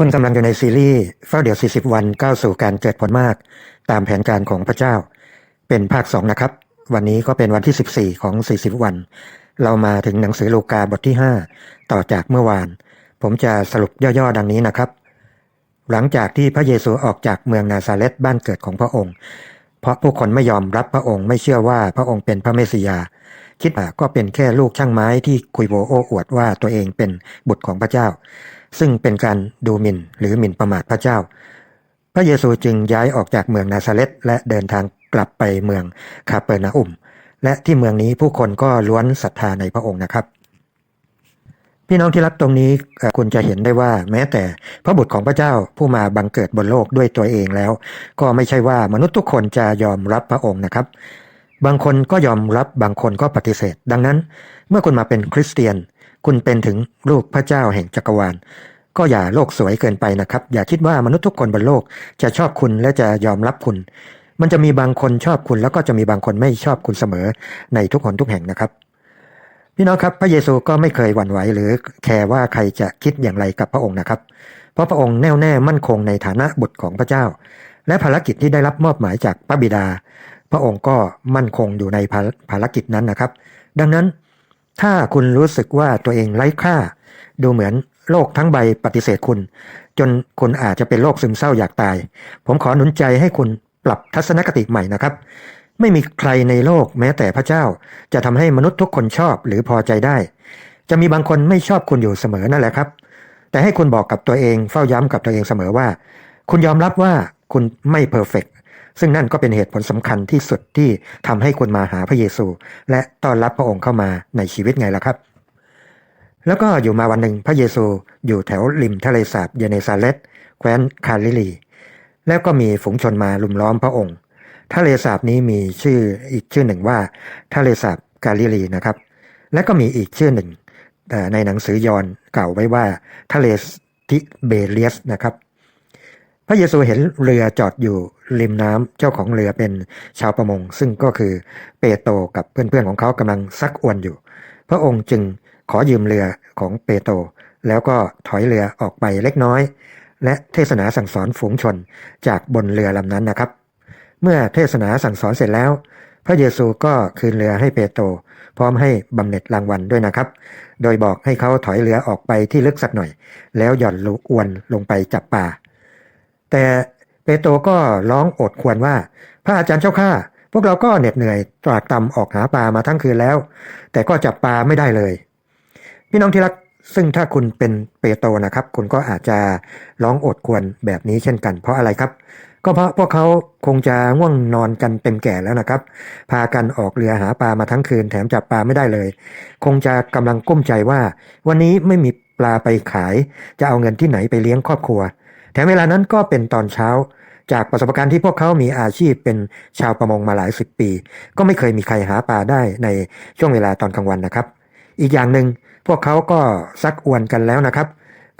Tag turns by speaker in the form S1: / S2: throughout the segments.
S1: คุณกำลังอยู่ในซีรีส์เฝ้าเดี่ยว 40 วันก้าวสู่การเกิดผลมาก ตามแผนการของพระเจ้า เป็นภาค 2 นะครับ วันนี้ก็เป็นวันที่ 14 ของ 40 วัน เรามาถึงหนังสือลูกาบทที่ 5 ต่อจากเมื่อวาน ผมจะสรุปย่อๆ ดังนี้นะครับ หลังจากที่พระเยซูออกจากเมืองนาซาเรตบ้านเกิดของพระองค์ เพราะผู้คนไม่ยอมรับพระองค์ไม่เชื่อว่าพระองค์เป็นพระเมสสิยา คิดว่าก็เป็นแค่ลูกช่างไม้ที่คุยโวโอ้อวดว่าตัวเองเป็นบุตรของพระเจ้า ซึ่งเป็นการดูหมิ่นหรือหมิ่นประมาทพระเจ้า พระเยซูจึงย้ายออกจากเมืองนาซาเรตและเดินทางกลับไปเมืองคาเปอร์นาอุม และที่เมืองนี้ผู้คนก็ล้วนศรัทธาในพระองค์นะครับ พี่น้องที่รักตรงนี้คุณจะเห็นได้ว่าแม้แต่พระบุตรของพระเจ้าผู้มาบังเกิดบนโลกด้วยตัวเองแล้ว ก็ไม่ใช่ว่ามนุษย์ทุกคนจะยอมรับพระองค์นะครับ บางคนก็ยอมรับบางคนก็ปฏิเสธ ดังนั้น เมื่อคุณมาเป็นคริสเตียน คุณเป็นถึงลูกพระเจ้าแห่งจักรวาล ก็อย่าโลกสวยเกินไปนะครับ อย่าคิดว่ามนุษย์ทุกคนบนโลกจะชอบคุณและจะยอมรับคุณ มันจะมีบางคนชอบคุณแล้วก็จะมีบางคนไม่ชอบคุณเสมอในทุกคนทุกแห่งนะครับ พี่น้องครับ พระเยซูก็ไม่เคยหวั่นไหวหรือแคร์ว่าใครจะคิดอย่างไรกับพระองค์นะครับ เพราะพระองค์แน่วแน่มั่นคงในฐานะบุตรของพระเจ้า และภารกิจที่ได้รับมอบหมายจากพระบิดา พระองค์ก็มั่นคงอยู่ในภาภารกิจนั้นนะครับ ดังนั้นถ้าคุณรู้สึกว่าตัวเองไร้ค่า ดูเหมือน โลกทั้งใบปฏิเสธคุณ จนคุณอาจจะเป็นโรคซึมเศร้าอยากตาย ผมขอหนุนใจให้คุณปรับทัศนคติใหม่นะครับ ไม่มีใครในโลกแม้แต่พระเจ้า จะทำให้มนุษย์ทุกคนชอบหรือพอใจได้ จะมีบางคนไม่ชอบคุณอยู่เสมอนั่นแหละครับ แต่ให้คุณบอกกับตัวเองเฝ้าย้ำกับตัวเองเสมอว่า คุณยอมรับว่าคุณไม่เพอร์เฟกซึ่งนั่นก็เป็นเหตุผลสำคัญที่สุดที่ทำให้คุณมาหาพระเยซู และต้อนรับพระองค์เข้ามาในชีวิตไงล่ะครับ แล้วก็อยู่มาวันหนึ่งพระเยซูอยู่แถวริมทะเลสาบเยเนซาเลตแคว้นคาลิลี แล้วก็มีฝูงชนมาลุมล้อมพระองค์ ทะเลสาบนี้มีชื่ออีกชื่อหนึ่งว่า ทะเลสาบกาลิลีนะครับ และก็มีอีกชื่อหนึ่งเอ่ในหนังสือยอห์นกล่าวไว้ว่าทะเลทิเบเลียสนะครับ พระเยซูเห็นเรือจอดอยู่ริมน้ำเจ้าของเรือเป็นชาวประมง ซึ่งก็คือเปโตรกับเพื่อนๆของเขากำลังซักอวนอยู่ พระองค์จึง ขอยืมเรือของเปโตรแล้วก็ถอยเรือออกไปเล็กน้อย และเทศนาสั่งสอนฝูงชนจากบนเรือลำนั้นนะครับ เมื่อเทศนาสั่งสอนเสร็จแล้ว พระเยซูก็คืนเรือให้เปโตรพร้อมให้บำเหน็จรางวัลด้วยนะครับ โดยบอกให้เขาถอยเรือออกไปที่ลึกสักหน่อย แล้วหย่อนลูกอวนลงไปจับปลาแต่เปโตรก็ร้องโอดควรว่า พระอาจารย์เจ้าข้าพวกเราก็เหน็ดเหนื่อยตรากตรำออกหาปลามาทั้งคืนแล้ว แต่ก็จับปลาไม่ได้เลย พี่น้องที่รักซึ่งถ้าคุณเป็นเปโตรนะครับ คุณก็อาจจะร้องโอดควรแบบนี้เช่นกัน เพราะอะไรครับ ก็เพราะพวกเขาคงจะง่วงนอนกันเต็มแก่แล้วนะครับ พากันออกเรือหาปลามาทั้งคืนแถมจับปลาไม่ได้เลย คงจะกำลังก้มใจว่า วันนี้ไม่มีปลาไปขาย จะเอาเงินที่ไหนไปเลี้ยงครอบครัว แถมเวลานั้นก็เป็นตอนเช้า จากประสบการณ์ที่พวกเขามีอาชีพเป็นชาวประมงมาหลายสิบปี ก็ไม่เคยมีใครหาปลาได้ในช่วงเวลาตอนกลางวันนะครับ อีกอย่างหนึ่ง พวกเขาก็ซักอวนกันแล้วนะครับ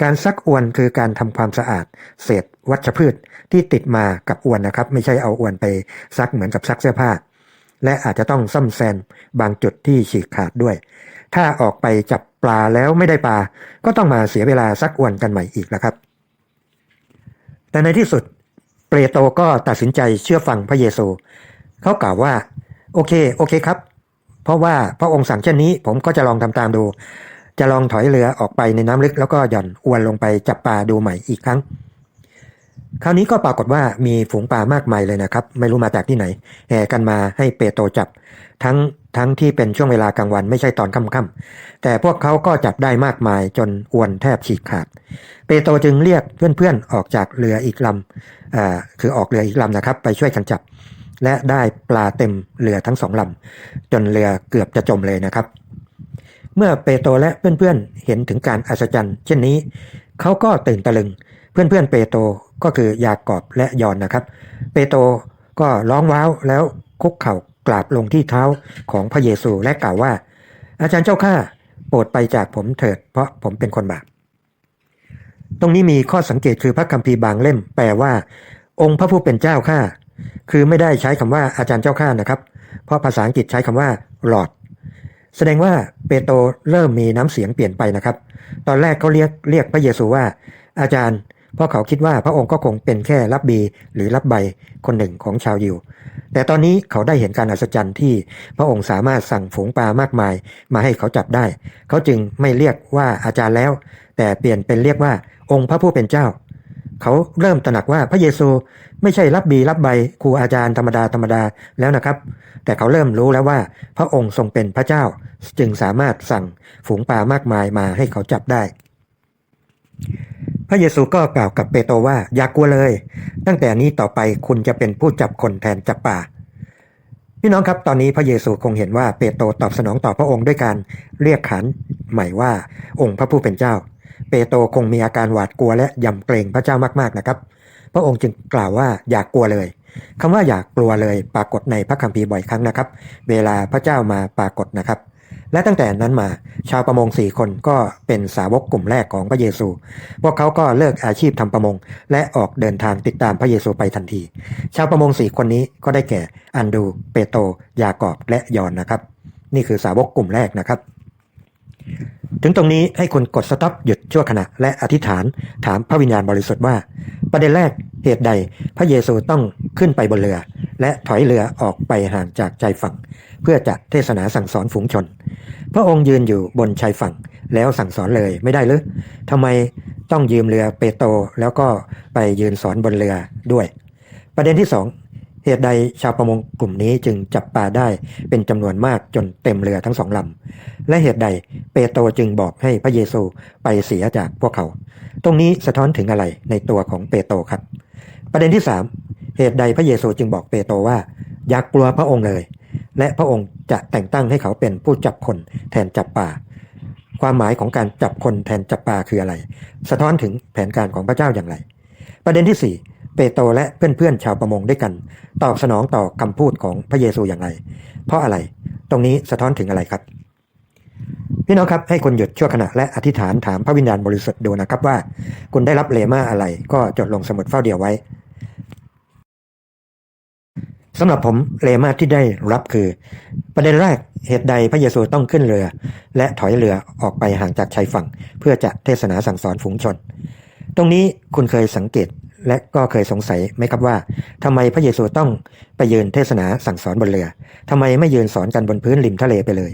S1: การซักอวนคือการทำความสะอาด เศษวัชพืชที่ติดมากับอวนนะครับ ไม่ใช่เอาอวนไปซักเหมือนกับซักเสื้อผ้า และอาจจะต้องซ่อมแซมบางจุดที่ฉีกขาดด้วย ถ้าออกไปจับปลาแล้วไม่ได้ปลา ก็ต้องมาเสียเวลาซักอวนกันใหม่อีกนะครับ แต่ในที่สุดเปโตรก็ตัดสินใจเชื่อฟังพระเยซู เขากล่าวว่า โอเค โอเคครับ เพราะว่าพระองค์สั่งเช่นนี้ผมก็จะลองทำตามดู จะลองถอยเรือออกไปในน้ำลึกแล้วก็หย่อนอวนลงไปจับปลาดูใหม่อีกครั้ง คราวนี้ก็ปรากฏว่ามีฝูงปลามากมายเลยนะครับ ไม่รู้มาจากที่ไหนแห่กันมาให้เปโตรจับ ทั้งทั้งที่เป็นช่วงเวลากลางวันไม่ใช่ตอนค่ำๆแต่พวกเขาก็จับได้มากมายจนอวนแทบฉีกขาด เปโตรจึงเรียกเพื่อนๆออกจากเรืออีกลำคือออกเรืออีกลำนะครับ ไปช่วยกันจับ และได้ปลาเต็มเรือทั้งสองลำจนเรือเกือบจะจมเลยนะครับ เมื่อเปโตรและเพื่อนๆเห็นถึงการอัศจรรย์ เช่นนี้ เขาก็ตื่นตะลึง เพื่อนๆเปโตรก็คือยากอบและยอนนะครับ เปโตรก็ร้องว้าวแล้วคุกเข่ากราบลงที่เท้าของพระเยซูและกล่าวว่า อาจารย์เจ้าข้าโปรดไปจากผมเถิด เพราะผมเป็นคนบาปตรงนี้มีข้อสังเกตคือพระคัมภีร์บางเล่ม แปลว่า องค์พระผู้เป็นเจ้าข้าคือไม่ได้ใช้คำว่าอาจารย์เจ้าข้านะครับ เพราะภาษาอังกฤษใช้คำว่า Lord แสดงว่าเปโตรเริ่มมีน้ำเสียงเปลี่ยนไปนะครับ ตอนแรกเขาเรียกเรียกพระเยซูว่าอาจารย์เพราะเขาคิดว่าพระองค์ก็คงเป็นแค่รับบีหรือรับใบคนหนึ่งของชาวยิว แต่ตอนนี้เขาได้เห็นการอัศจรรย์ที่พระองค์สามารถสั่งฝูงปลามากมาย มาให้เขาจับได้ เขาจึงไม่เรียกว่าอาจารย์แล้ว แต่เปลี่ยนเป็นเรียกว่าองค์พระผู้เป็นเจ้า เขาเริ่มตระหนักว่าพระเยซูไม่ใช่รับบีรับใบครูอาจารย์ธรรมดาธรรมดาแล้วนะครับ แต่เขาเริ่มรู้แล้วว่าพระองค์ทรงเป็นพระเจ้า จึงสามารถสั่งฝูงปลามากมายมาให้เขาจับได้ พระเยซูก็กล่าวกับเปโตรว่าอย่ากกลัวเลย ตั้งแต่นี้ต่อไปคุณจะเป็นผู้จับคนแทนจับป่าพี่น้องครับตอนนี้พระเยซูคงเห็นว่าเปโตรตอบสนองต่อพระองค์ด้วยการเรียกขานใหม่ว่าองค์พระผู้เป็นเจ้า เปโตรคงมีอาการหวาดกลัวและยำเกรงพระเจ้ามากๆนะครับ พระองค์จึงกล่าวว่าอย่ากกลัวเลยคำว่าอย่ากกลัวเลยปรากฏในพระคัมภีร์บ่อยครั้งนะครับ เวลาพระเจ้ามาปรากฏนะครับ และตั้งแต่นั้นมาชาวประมงสี่คนก็เป็นสาวกกลุ่มแรกของพระเยซู พวกเขาก็เลิกอาชีพทำประมง และออกเดินทางติดตามพระเยซูไปทันที ชาวประมงสี่คนนี้ก็ได้แก่อันดู เปโตรยากอบและยอนนะครับ นี่คือสาวกกลุ่มแรกนะครับ ถึงตรงนี้ให้คุณกดสต็อปหยุดชั่วขณะและอธิษฐานถามพระวิญญาณบริสุทธิ์ว่า ประเด็นแรกเหตุใดพระเยซูต้องขึ้นไปบนเรือ และถอยเรือออกไปห่างจากชายฝั่ง เพื่อจะเทศนาสั่งสอนฝูงชน พระองค์ยืนอยู่บนชายฝั่งแล้วสั่งสอนเลยไม่ได้หรือทำไมต้องยืมเรือเปโตรแล้วก็ไปยืนสอนบนเรือด้วย ประเด็นที่สอง เหตุใดชาวประมงกลุ่มนี้จึงจับปลาได้เป็นจำนวนมากจนเต็มเรือทั้งสองลำ และเหตุใดเปโตรจึงบอกให้พระเยซูไปเสียจากพวกเขา ตรงนี้สะท้อนถึงอะไรในตัวของเปโตรครับ ประเด็นที่สามเหตุใดพระเยซูจึงบอกเปโตรว่า อย่ากกลัวพระองค์เลย และพระองค์จะแต่งตั้งให้เขาเป็นผู้จับคนแทนจับป่าความหมายของการจับคนแทนจับปลาคืออะไร สะท้อนถึงแผนการของพระเจ้าอย่างไร ประเด็นที่สี่ เปโตรและเพื่อนๆชาวประมงด้วยกัน ตอบสนองต่อคำพูดของพระเยซูอย่างไร เพราะอะไรตรงนี้สะท้อนถึงอะไรครับ พี่น้องครับให้คุณหยุดชั่วขณะและอธิษฐานถามพระวิญญาณบริสุทธิ์ดูนะครับว่า คุณได้รับเลมาอะไร ก็จดลงสมุดเฝ้าเดียวไว้สำหรับผมเลมาที่ได้รับคือ ประเด็นแรกเหตุใดพระเยซูต้องขึ้นเรือ และถอยเรือออกไปห่างจากชายฝั่ง เพื่อจะเทศนาสั่งสอนฝูงชน ตรงนี้คุณเคยสังเกต และก็เคยสงสัยไหมครับว่าทำไมพระเยซูต้องไปยืนเทศนาสั่งสอนบนเรือทำไมไม่ยืนสอนกันบนพื้นริมทะเลไปเลย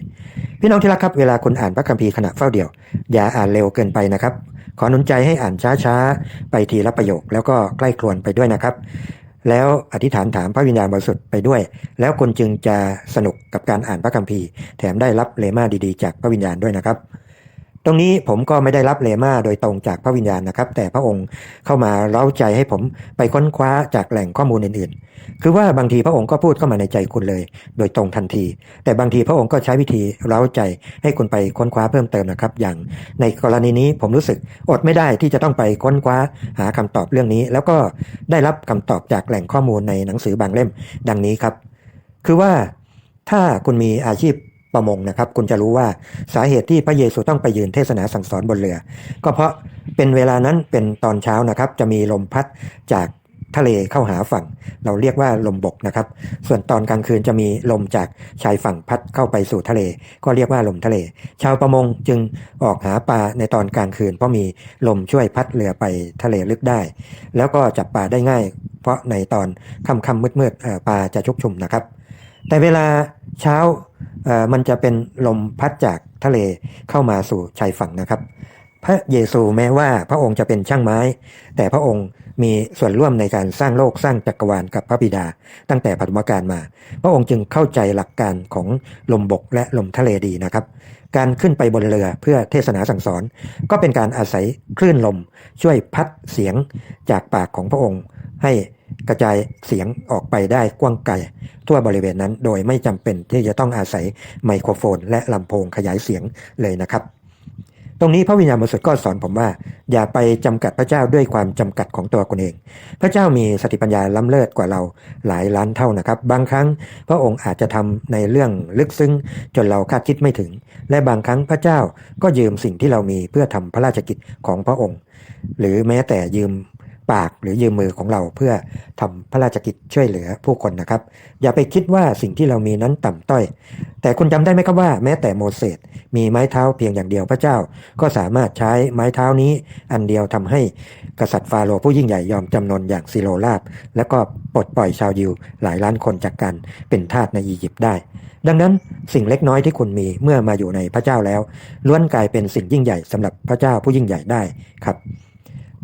S1: พี่น้องที่รักครับเวลาคุณอ่านพระคัมภีร์ขณะเฝ้าเดี่ยว อย่าอ่านเร็วเกินไปนะครับ ขอหนุนใจให้อ่านช้าๆ ไปทีละประโยคแล้วก็ใกล้ครวนไปด้วยนะครับ แล้วอธิษฐานถามพระวิญญาณบริสุทธิ์ไปด้วย แล้วคุณจึงจะสนุกกับการอ่านพระคัมภีร์ แถมได้รับเลมาดีๆ จากพระวิญญาณด้วยนะครับ ตรงนี้ผมก็ไม่ได้รับเลมาโดยตรงจากพระวิญญาณนะครับ แต่พระองค์เข้ามาเร้าใจให้ผมไปค้นคว้าจากแหล่งข้อมูลอื่นๆ คือว่าบางทีพระองค์ก็พูดเข้ามาในใจคุณเลย โดยตรงทันที แต่บางทีพระองค์ก็ใช้วิธีเร้าใจให้คุณไปค้นคว้าเพิ่มเติมนะครับ อย่างในกรณีนี้ผมรู้สึกอดไม่ได้ที่จะต้องไปค้นคว้าหาคำตอบเรื่องนี้ แล้วก็ได้รับคำตอบจากแหล่งข้อมูลในหนังสือบางเล่ม ดังนี้ครับ คือว่าถ้าคุณมีอาชีพ ประมงนะครับ คุณจะรู้ว่าสาเหตุที่พระเยซูต้องไปยืนเทศนาสั่งสอนบนเรือ ก็เพราะเป็นเวลานั้นเป็นตอนเช้านะครับ จะมีลมพัดจากทะเลเข้าหาฝั่ง เราเรียกว่าลมบกนะครับ ส่วนตอนกลางคืนจะมีลมจากชายฝั่งพัดเข้าไปสู่ทะเล ก็เรียกว่าลมทะเล ชาวประมงจึงออกหาปลาในตอนกลางคืน เพราะมีลมช่วยพัดเรือไปทะเลลึกได้ แล้วก็จับปลาได้ง่าย เพราะในตอนค่ำๆมืดๆปลาจะชุกชุมนะครับ แต่เวลาเช้า มันจะเป็นลมพัดจากทะเลเข้ามาสู่ชายฝั่งนะครับ พระเยซูแม้ว่าพระองค์จะเป็นช่างไม้ แต่พระองค์มีส่วนร่วมในการสร้างโลกสร้างจักรวาลกับพระบิดา ตั้งแต่ปฐมกาลมา พระองค์จึงเข้าใจหลักการของลมบกและลมทะเลดีนะครับ การขึ้นไปบนเรือเพื่อเทศนาสั่งสอน ก็เป็นการอาศัยคลื่นลมช่วยพัดเสียงจากปากของพระองค์ให้ กระจายเสียงออกไปได้กว้างไกลทั่วบริเวณนั้น โดยไม่จำเป็นที่จะต้องอาศัยไมโครโฟน และลำโพงขยายเสียงเลยนะครับ ตรงนี้พระวิญญาณบริสุทธิ์ก็สอนผมว่า อย่าไปจำกัดพระเจ้าด้วยความจำกัดของตัวคนเอง พระเจ้ามีสติปัญญาล้ำเลิศกว่าเราหลายล้านเท่านะครับ บางครั้งพระองค์อาจจะทำในเรื่องลึกซึ้งจนเราคาดคิดไม่ถึง และบางครั้งพระเจ้าก็ยืมสิ่งที่เรามีเพื่อทำพระราชกิจของพระองค์ หรือแม้แต่ยืม ปากหรือยืมมือของเราเพื่อทำพระราชกิจช่วยเหลือผู้คนนะครับ อย่าไปคิดว่าสิ่งที่เรามีนั้นต่ำต้อย แต่คุณจำได้ไหมครับว่า แม้แต่โมเสสมีไม้เท้าเพียงอย่างเดียวพระเจ้า ก็สามารถใช้ไม้เท้านี้อันเดียวทำให้กษัตริย์ฟาโรห์ผู้ยิ่งใหญ่ยอมจำนนอย่างซิโลลาบ และก็ปลดปล่อยชาวยิวหลายล้านคนจากการเป็นทาสในอียิปต์ได้ ดังนั้นสิ่งเล็กน้อยที่คุณมีเมื่อมาอยู่ในพระเจ้าแล้วล้วนกลายเป็นสิ่งยิ่งใหญ่สำหรับพระเจ้าผู้ยิ่งใหญ่ได้ครับ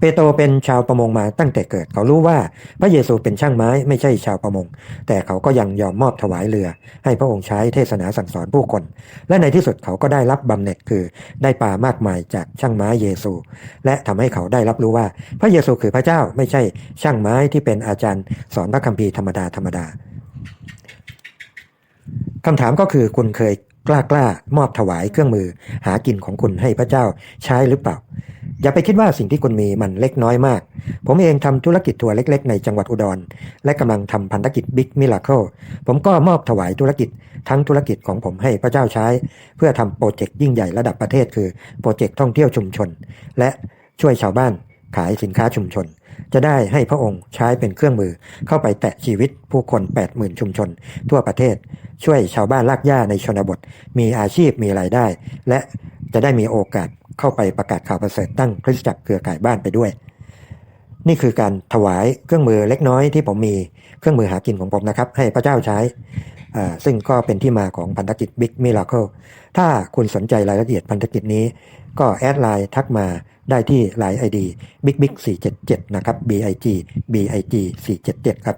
S1: เปโตรเป็นชาวประมงมาตั้งแต่เกิด เขารู้ว่าพระเยซูเป็นช่างไม้ไม่ใช่ชาวประมง แต่เขาก็ยังยอมมอบถวายเรือ ให้พระองค์ใช้เทศนาสั่งสอนผู้คน และในที่สุดเขาก็ได้รับบำเหน็จคือได้ปลามากมายจากช่างไม้เยซู และทำให้เขาได้รับรู้ว่า พระเยซูคือพระเจ้าไม่ใช่ช่างไม้ที่เป็นอาจารย์ สอนพระคัมภีร์ธรรมดาธรรมดาคำถามก็คือคุณเคยกล้ากล้ามอบถวายเครื่องมือหากินของคุณให้พระเจ้าใช้หรือเปล่า อย่าไปคิดว่าสิ่งที่คุณมีมันเล็กน้อยมาก ผมเองทำธุรกิจทัวร์เล็ก ๆ ในจังหวัดอุดร และกำลังทำพันธกิจบิ๊กมิล a เคิลผมก็มอบถวายธุรกิจทั้งธุรกิจของผมให้พระเจ้าใช้ เพื่อทำโปรเจกต์ยิ่งใหญ่ระดับประเทศคือโปรเจกต์ท่องเที่ยวชุมชน และช่วยชาวบ้านขายสินค้าชุมชน จะได้ให้พระองค์ใช้เป็นเครื่องมือเข้าไปแตะชีวิตผู้คน 80,000 ชุมชน ทั่วประเทศ ช่วยชาวบ้านลากหญ้าในชนบท มีอาชีพมีรายได้ และจะได้มีโอกาส เข้าไปประกาศข่าวประเสริฐตั้งคริสตจักรเครือข่ายบ้านไปด้วย นี่คือการถวายเครื่องมือเล็กน้อยที่ผมมีเครื่องมือหากินของผมนะครับ ให้พระเจ้าใช้ ซึ่งก็เป็นที่มาของพันธกิจ Big Miracle ถ้าคุณสนใจรายละเอียดพันธกิจนี้ ก็แอดไลน์ทักมาได้ที่ไลน์ ID Big Big 477นะครับ BIG BIG 477ครับ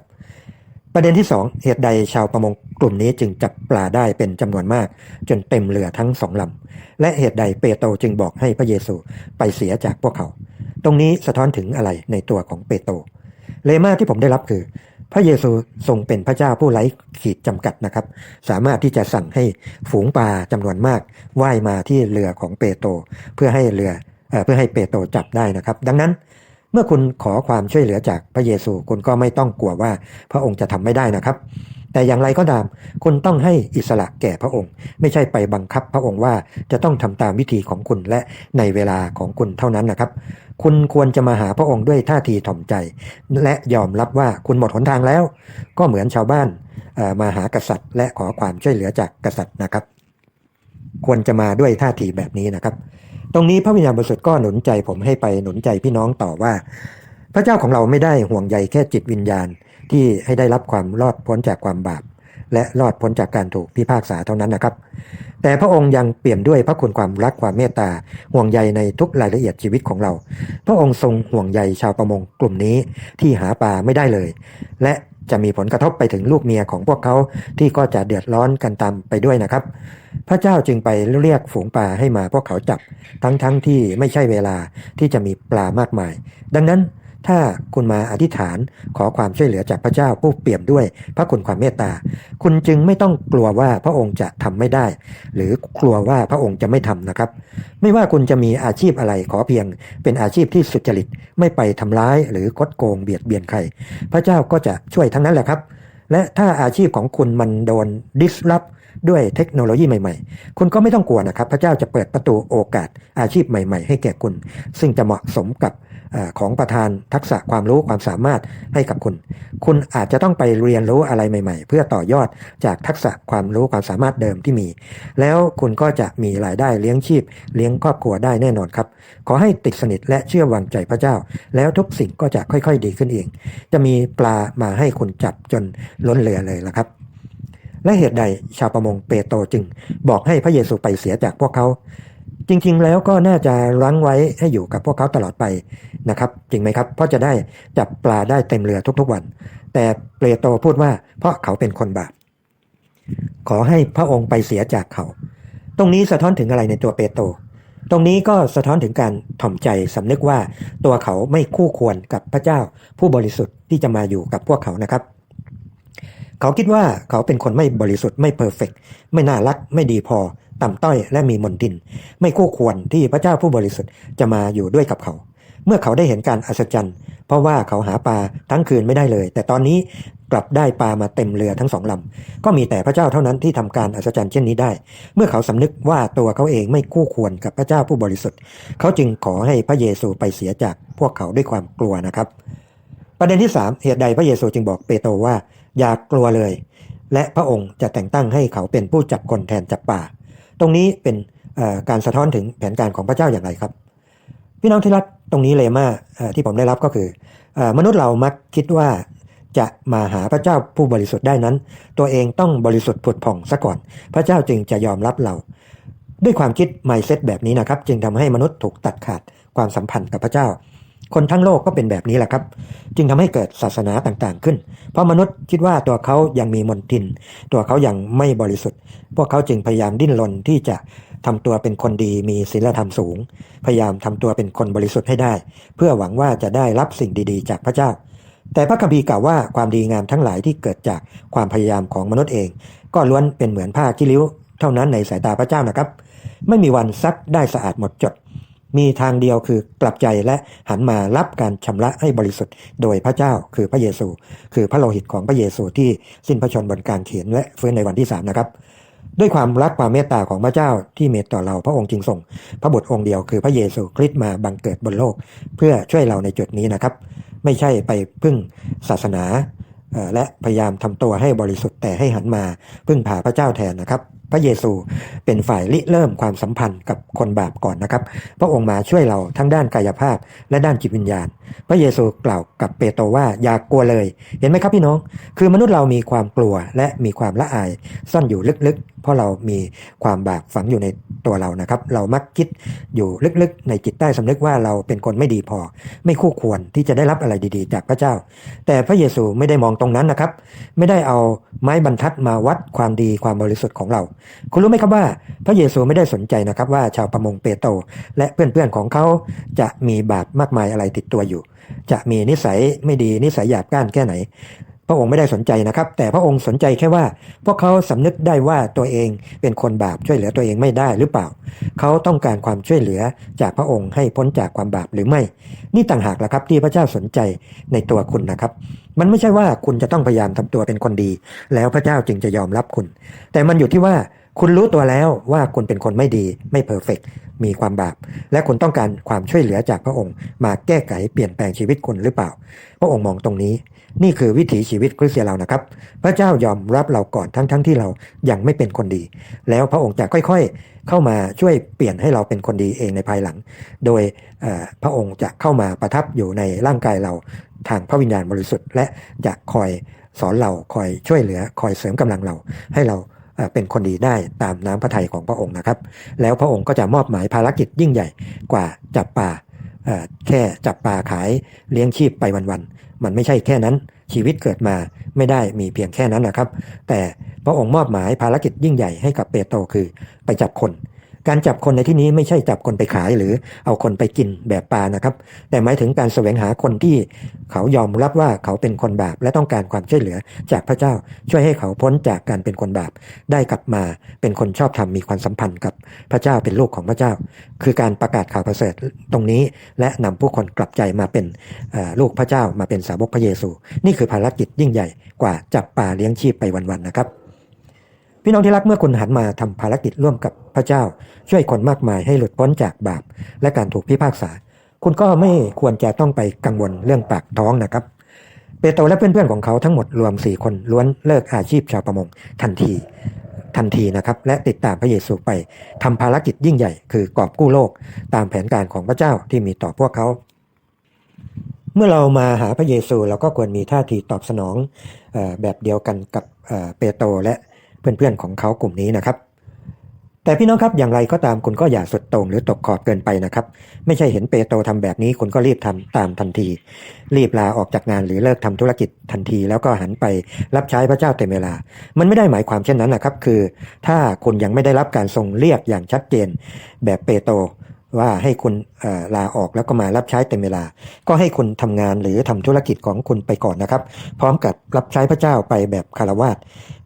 S1: ประเด็นที่ 2 เหตุใดชาวประมง กลุ่มนี้จึงจับปลาได้เป็นจำนวนมาก จนเต็มเรือทั้งสองลำ และเหตุใดเปโตรจึงบอกให้พระเยซูไปเสียจากพวกเขา ตรงนี้สะท้อนถึงอะไรในตัวของเปโตรเลมาที่ผมได้รับคือ พระเยซูทรงเป็นพระเจ้าผู้ไร้ขีดจำกัดนะครับ สามารถที่จะสั่งให้ฝูงปลาจำนวนมากว่ายมาที่เรือของเปโตรเพื่อให้เรือเอเพื่อให้เปโตรจับได้นะครับ ดังนั้นเมื่อคุณขอความช่วยเหลือจากพระเยซู คุณก็ไม่ต้องกลัวว่าพระองค์จะทำไม่ได้นะครับ แต่อย่างไรก็ตาม คุณต้องให้อิสระแก่พระองค์ ไม่ใช่ไปบังคับพระองค์ว่าจะต้องทำตามวิธีของคุณและในเวลาของคุณเท่านั้นนะครับ คุณควรจะมาหาพระองค์ด้วยท่าทีถ่อมใจ และยอมรับว่าคุณหมดหนทางแล้ว ก็เหมือนชาวบ้านมาหากษัตริย์ และขอความช่วยเหลือจากกษัตริย์นะครับ ควรจะมาด้วยท่าทีแบบนี้นะครับ ตรงนี้พระวิญญาณบริสุทธิ์ก็หนุนใจผมให้ไปหนุนใจพี่น้องต่อว่า พระเจ้าของเราไม่ได้ห่วงใยแค่จิตวิญญาณ ที่ให้ได้รับความรอดพ้นจากความบาป และรอดพ้นจากการถูกพิพากษาเท่านั้นนะครับ แต่พระองค์ยังเปี่ยมด้วยพระคุณความรักความเมตตาห่วงใยในทุกรายละเอียดชีวิตของเรา พระองค์ทรงห่วงใยชาวประมงกลุ่มนี้ที่หาปลาไม่ได้เลย และจะมีผลกระทบไปถึงลูกเมียของพวกเขาที่ก็จะเดือดร้อนกันตามไปด้วยนะครับ พระเจ้าจึงไปเรียกฝูงปลาให้มาพวกเขาจับ ทั้งๆทที่ไม่ใช่เวลาที่จะมีปลามากมาย ดังนั้น ถ้าคุณมาอธิษฐานขอความช่วยเหลือจากพระเจ้าผู้เปี่ยมด้วยพระคุณความเมตตา คุณจึงไม่ต้องกลัวว่าพระองค์จะทำไม่ได้ หรือกลัวว่าพระองค์จะไม่ทำนะครับ ไม่ว่าคุณจะมีอาชีพอะไรขอเพียง เป็นอาชีพที่สุจริตไม่ไปทำร้ายหรือกดโกงเบียดเบียนใคร พระเจ้าก็จะช่วยทั้งนั้นแหละครับ และถ้าอาชีพของคุณมันโดน disrupt ด้วยเทคโนโลยีใหม่ๆ คุณก็ไม่ต้องกลัวนะครับ พระเจ้าจะเปิดประตูโอกาสอาชีพใหม่ ๆ ให้แก่คุณ ซึ่งจะเหมาะสมกับ ของประธานทักษะความรู้ความสามารถให้กับคุณ คุณอาจจะต้องไปเรียนรู้อะไรใหม่ ๆ เพื่อต่อยอดจากทักษะความรู้ความสามารถเดิมที่มี แล้วคุณก็จะมีรายได้เลี้ยงชีพ เลี้ยงครอบครัวได้แน่นอนครับ ขอให้ติดสนิทและเชื่อวางใจพระเจ้า แล้วทุกสิ่งก็จะค่อยๆ ดีขึ้นเอง จะมีปลามาให้คุณจับจนล้นเรือเลยละครับและเหตุใดชาวประมงเปโตรจึงบอกให้พระเยซูไปเสียจากพวกเขา จริงๆ แล้วก็น่าจะรั้งไว้ให้อยู่กับพวกเขาตลอดไปนะครับจริงไหมครับ เพราะจะได้จับปลาได้เต็มเรือทุกๆวัน แต่เปโตรพูดว่าเพราะเขาเป็นคนบาปขอให้พระองค์ไปเสียจากเขา ตรงนี้สะท้อนถึงอะไรในตัวเปโตรตรงนี้ก็สะท้อนถึงการถ่อมใจสำนึกว่าตัวเขาไม่คู่ควรกับพระเจ้าผู้บริสุทธิ์ที่จะมาอยู่กับพวกเขานะครับ เขาคิดว่าเขาเป็นคนไม่บริสุทธิ์ไม่เพอร์เฟกไม่น่ารักไม่ดีพอ ต่ำต้อยและมีมนทิน ไม่คู่ควรที่พระเจ้าผู้บริสุทธิ์จะมาอยู่ด้วยกับเขา เมื่อเขาได้เห็นการอัศจรรย์ เพราะว่าเขาหาปลาทั้งคืนไม่ได้เลย แต่ตอนนี้กลับได้ปลามาเต็มเรือทั้งสองลำ ก็มีแต่พระเจ้าเท่านั้นที่ทำการอัศจรรย์เช่นนี้ได้ เมื่อเขาสำนึกว่าตัวเขาเองไม่คู่ควรกับพระเจ้าผู้บริสุทธิ์ เขาจึงขอให้พระเยซูไปเสียจากพวกเขาด้วยความกลัวนะครับ ประเด็นที่สามเหตุใดพระเยซูจึงบอกเปโตรว่า อย่ากลัวเลย และพระองค์จะแต่งตั้งให้เขาเป็นผู้จับคนแทนจับป่า ตรงนี้เป็นการสะท้อนถึงแผนการของพระเจ้าอย่างไรครับ พี่น้องที่รักตรงนี้เลยมาที่ผมได้รับก็คืออมนุษย์เรามักคิดว่าจะมาหาพระเจ้าผู้บริสุทธิ์ได้นั้น ตัวเองต้องบริสุทธิ์ผุดผ่องซะก่อน พระเจ้าจึงจะยอมรับเรา ด้วยความคิด mindset แบบนี้นะครับ จึงทำให้มนุษย์ถูกตัดขาดความสัมพันธ์กับพระเจ้า คนทั้งโลกก็เป็นแบบนี้แหละครับ จึงทำให้เกิดศาสนาต่างๆขึ้น เพราะมนุษย์คิดว่าตัวเขายังมีมนทิน ตัวเขายังไม่บริสุทธิ์ พวกเขาจึงพยายามดิ้นรนที่จะทำตัวเป็นคนดีมีศีลธรรมสูง พยายามทำตัวเป็นคนบริสุทธิ์ให้ได้ เพื่อหวังว่าจะได้รับสิ่งดีๆ จากพระเจ้า แต่พระคัมภีร์กล่าวว่าความดีงามทั้งหลายที่เกิดจากความพยายามของมนุษย์เอง ก็ล้วนเป็นเหมือนผ้าขี้ริ้ว เท่านั้นในสายตาพระเจ้านะครับ ไม่มีวันซักได้สะอาดหมดจด มีทางเดียวคือกลับใจและหันมารับการชำระให้บริสุทธิ์ โดยพระเจ้าคือพระเยซู คือพระโลหิตของพระเยซูที่สิ้นพระชนม์บนการเขียนและฟื้นในวันที่สามนะครับ ด้วยความรักความเมตตาของพระเจ้าที่เมตต่อเราพระองค์จึงส่ง พระบุตรองค์เดียวคือพระเยซูคริสต์มาบังเกิดบนโลก เพื่อช่วยเราในจุดนี้นะครับ ไม่ใช่ไปพึ่งศาสนาและพยายามทำตัวให้บริสุทธิ์แต่ให้หันมาพึ่งพาพระเจ้าแทนนะครับ พระเยซูเป็นฝ่ายริเริ่มความสัมพันธ์กับคนบาปก่อนนะครับ พระองค์มาช่วยเราทั้งด้านกายภาพและด้านจิตวิญญาณ พระเยซูกล่าวกับเปโตรว่าอย่ากลัวเลย เห็นไหมครับพี่น้อง คือมนุษย์เรามีความกลัวและมีความละอาย ซ่อนอยู่ลึกเพราะเรามีความบาปฝังอยู่ในตัวเรานะครับ เรามักคิดอยู่ลึกๆ ในจิตใต้สำนึกว่าเราเป็นคนไม่ดีพอ ไม่คู่ควรที่จะได้รับอะไรดีๆ จากพระเจ้า แต่พระเยซูไม่ได้มองตรงนั้นนะครับ ไม่ได้เอาไม้บรรทัดมาวัดความดีความบริสุทธิ์ของเรา คุณรู้ไหมครับว่า พระเยซูไม่ได้สนใจนะครับว่าชาวประมงเปโตรและเพื่อนๆของเขาจะมีบาปมากมายอะไรติดตัวอยู่ จะมีนิสัยไม่ดีนิสัยหยาบก้านแค่ไหน พระองค์ไม่ได้สนใจนะครับ แต่พระองค์สนใจแค่ว่า พวกเขาสำนึกได้ว่าตัวเองเป็นคนบาปช่วยเหลือตัวเองไม่ได้หรือเปล่า เขาต้องการความช่วยเหลือจากพระองค์ให้พ้นจากความบาปหรือไม่ นี่ต่างหากแหละครับที่พระเจ้าสนใจในตัวคุณนะครับ มันไม่ใช่ว่าคุณจะต้องพยายามทำตัวเป็นคนดี แล้วพระเจ้าจึงจะยอมรับคุณ แต่มันอยู่ที่ว่าคุณรู้ตัวแล้วว่าคุณเป็นคนไม่ดีไม่เพอร์เฟกมีความบาป และคุณต้องการความช่วยเหลือจากพระองค์ มาแก้ไขเปลี่ยนแปลงชีวิตคุณหรือเปล่า พระองค์มองตรงนี้ นี่คือวิถีชีวิตคริสเตียนเรานะครับ พระเจ้ายอมรับเราก่อนทั้งๆทที่เรายังไม่เป็นคนดี แล้วพระองค์จะค่อยๆเข้ามาช่วยเปลี่ยนให้เราเป็นคนดีเองในภายหลัง โดยพระองค์จะเข้ามาประทับอยู่ในร่างกายเราทางพระวิญญาณบริสุทธิ์ และจะคอยสอนเราคอยช่วยเหลือ คอยเสริมกำลังเราให้เราเป็นคนดีได้ตามน้ำพระทัยของพระองค์นะครับ แล้วพระองค์ก็จะมอบหมายภารกิจยิ่งใหญ่กว่าจับปลาแค่จับปลาขายเลี้ยงชีพไปวันๆ มันไม่ใช่แค่นั้น ชีวิตเกิดมาไม่ได้มีเพียงแค่นั้นนะครับ แต่พระองค์มอบหมายภารกิจยิ่งใหญ่ให้กับเปโตรคือ ไปจับคน การจับคนในที่นี้ไม่ใช่จับคนไปขายหรือเอาคนไปกินแบบปลานะครับ แต่หมายถึงการแสวงหาคนที่เขายอมรับว่าเขาเป็นคนบาป และต้องการความช่วยเหลือจากพระเจ้า ช่วยให้เขาพ้นจากการเป็นคนบาป ได้กลับมาเป็นคนชอบธรรมมีความสัมพันธ์กับพระเจ้าเป็นลูกของพระเจ้า คือการประกาศข่าวประเสริฐตรงนี้ และนำผู้คนกลับใจมาเป็นลูกพระเจ้ามาเป็นสาวกพระเยซู นี่คือภารกิจยิ่งใหญ่กว่าจับปลาเลี้ยงชีพไปวันๆนะครับ พี่น้องที่รักเมื่อคุณหันมาทำภารกิจร่วมกับพระเจ้า ช่วยคนมากมายให้หลุดพ้นจากบาป และการถูกพิพากษา คุณก็ไม่ควรจะต้องไปกังวลเรื่องปากท้องนะครับ เปโตรและเพื่อนๆของเขาทั้งหมดรวม 4 คนล้วนเลิกอาชีพชาวประมงทันทีทันทีนะครับและติดตามพระเยซูไปทำภารกิจยิ่งใหญ่ คือกอบกู้โลกตามแผนการของพระเจ้าที่มีต่อพวกเขา เมื่อเรามาหาพระเยซูเราก็ควรมีท่าทีตอบสนองแบบเดียวกันกับเอ่อเปโตรและ เพื่อนๆของเขากลุ่มนี้นะครับ แต่พี่น้องครับอย่างไรก็ตามคุณก็อย่าสุดโต่งหรือตกขอบเกินไปนะครับ ไม่ใช่เห็นเปโตรทำแบบนี้คุณก็รีบทำตามทันที รีบลาออกจากงานหรือเลิกทำธุรกิจทันที แล้วก็หันไปรับใช้พระเจ้าเต็มเวลา มันไม่ได้หมายความเช่นนั้นนะครับ คือ ถ้าคุณยังไม่ได้รับการทรงเรียกอย่างชัดเจน แบบเปโตรว่าให้คุณลาออกแล้วก็มารับใช้เต็มเวลา ก็ให้คุณทำงานหรือทำธุรกิจของคุณไปก่อนนะครับ พร้อมกับรับใช้พระเจ้าไปแบบคารวาส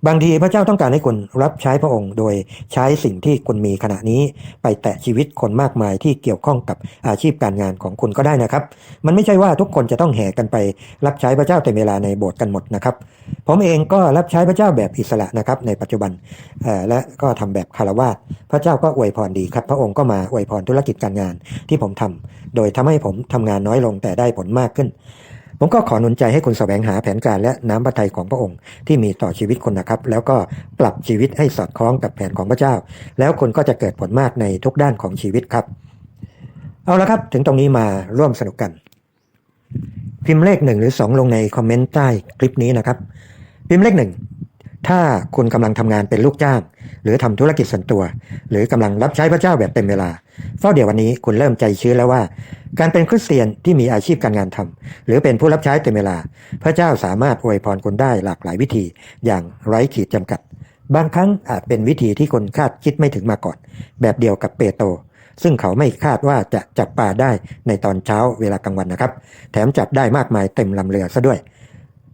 S1: บางทีพระเจ้าต้องการให้คุณรับใช้พระองค์ โดยใช้สิ่งที่คุณมีขณะนี้ ไปแตะชีวิตคนมากมายที่เกี่ยวข้องกับอาชีพการงานของคุณก็ได้นะครับ มันไม่ใช่ว่าทุกคนจะต้องแห่กันไปรับใช้พระเจ้าเต็มเวลาในโบสถ์กันหมดนะครับผมเองก็รับใช้พระเจ้าแบบอิสระนะครับ ในปัจจุบันและก็ทำแบบคารวาสพระเจ้าก็อวยพรดีครับพระองค์ก็มาอวยพรธุรกิจการงานที่ผมทำโดยทำให้ผมทำงานน้อยลงแต่ได้ผลมากขึ้น ผมก็ขอหนุนใจให้คุณแสวงหาแผนการและน้ำพระทัยของพระองค์ที่มีต่อชีวิตคนนะครับ แล้วก็ปรับชีวิตให้สอดคล้องกับแผนของพระเจ้า แล้วคนก็จะเกิดผลมากในทุกด้านของชีวิตครับ เอาละครับ ถึงตรงนี้มาร่วมสนุกกัน พิมพ์เลขหนึ่งหรือสองลงในคอมเมนต์ใต้คลิปนี้นะครับ พิมพ์เลขหนึ่ง ถ้าคุณกำลังทำงานเป็นลูกจ้าง หรือทำธุรกิจส่วนตัว หรือกำลังรับใช้พระเจ้าแบบเต็มเวลาเฝ้าเดี๋ยววันนี้คุณเริ่มใจชื้นแล้วว่า การเป็นคริสเตียนที่มีอาชีพการงานทำหรือเป็นผู้รับใช้เต็มเวลา พระเจ้าสามารถอวยพรคุณได้หลากหลายวิธี อย่างไร้ขีดจำกัด บางครั้งอาจเป็นวิธีที่คนคาดคิดไม่ถึงมาก่อน แบบเดียวกับเปโตรซึ่งเขาไม่คาดว่าจะจับปลาได้ในตอนเช้าเวลากลางวันนะครับ แถมจับได้มากมายเต็มลำเรือซะด้วย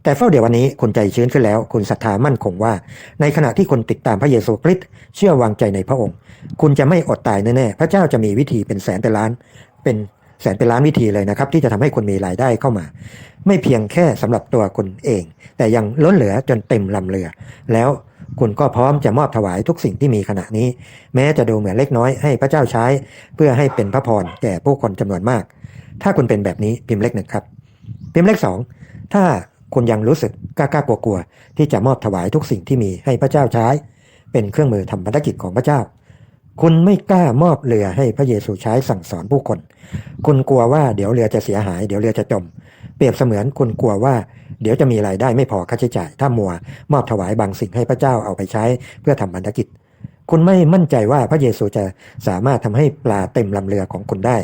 S1: แต่เฝ้าเดี๋ยววันนี้คุณใจชื้นขึ้นแล้ว คุณศรัทธามั่นคงว่า ในขณะที่คุณติดตามพระเยซูคริสต์เชื่อวางใจในพระองค์ คุณจะไม่อดตายแน่ๆพระเจ้าจะมีวิธีเป็นแสนเป็นล้าน เป็นแสนเป็นล้านวิธีเลยนะครับ ที่จะทำให้คุณมีรายได้เข้ามา ไม่เพียงแค่สำหรับตัวคุณเอง แต่ยังล้นเหลือจนเต็มลำเรือ แล้วคุณก็พร้อมจะมอบถวายทุกสิ่งที่มีขณะนี้ แม้จะดูเหมือนเล็กน้อยให้พระเจ้าใช้ เพื่อให้เป็นพระพรแก่ผู้คนจำนวนมาก ถ้าคุณเป็นแบบนี้พิมพ์เลขหนึ่งครับ พิมพ์เลขสองถ้า คุณยังรู้สึกกล้ากลัวๆที่จะมอบถวายทุกสิ่งที่มีให้พระเจ้าใช้ เป็นเครื่องมือทำภารกิจของพระเจ้า คุณไม่กล้ามอบเรือให้พระเยซูใช้สั่งสอนผู้คน คุณกลัวว่าเดี๋ยวเรือจะเสียหาย เดี๋ยวเรือจะจม เปรียบเสมือนคุณกลัวว่า เดี๋ยวจะมีรายได้ไม่พอค่าใช้จ่าย ถ้ามัวมอบถวายบางสิ่งให้พระเจ้าเอาไปใช้เพื่อทำพันธกิจคุณไม่มั่นใจว่าพระเยซูจะสามารถทำให้ปลาเต็มลำเรือของคุณได้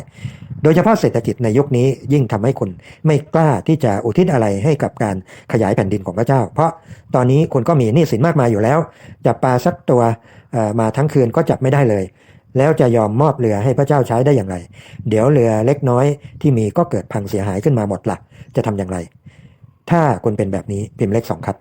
S1: โดยเฉพาะเศรษฐกิจในยุคนี้ยิ่งทำให้คุณไม่กล้าที่จะอุทิศอะไรให้กับการขยายแผ่นดินของพระเจ้า เพราะตอนนี้คุณก็มีหนี้สินมากมายอยู่แล้วจับปลาสักตัวมาทั้งคืนก็จับไม่ได้เลย แล้วจะยอมมอบเรือให้พระเจ้าใช้ได้อย่างไร เดี๋ยวเรือเล็กน้อยที่มีก็เกิดพังเสียหายขึ้นมาหมดละ่ะ จะทำอย่างไร ถ้าคุณเป็นแบบนี้พิมพ์เลขสองครับ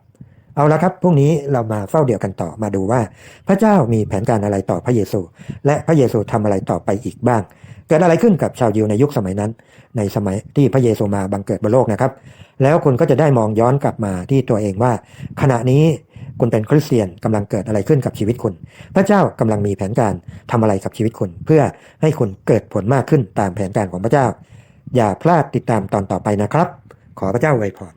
S1: เอาละครับ พรุ่งนี้เรามาเฝ้าเดียวกันต่อมาดูว่า พระเจ้ามีแผนการอะไรต่อพระเยซู และพระเยซูทำอะไรต่อไปอีกบ้าง เกิดอะไรขึ้นกับชาวยิวในยุคสมัยนั้น ในสมัยที่พระเยซูมาบังเกิดบนโลกนะครับ แล้วคุณก็จะได้มองย้อนกลับมาที่ตัวเองว่า ขณะนี้คุณเป็นคริสเตียนกำลังเกิดอะไรขึ้นกับชีวิตคุณ พระเจ้ากำลังมีแผนการทำอะไรกับชีวิตคุณ เพื่อให้คุณเกิดผลมากขึ้นตามแผนการของพระเจ้า อย่าพลาดติดตามตอนต่อไปนะครับ ขอพระเจ้าอวยพร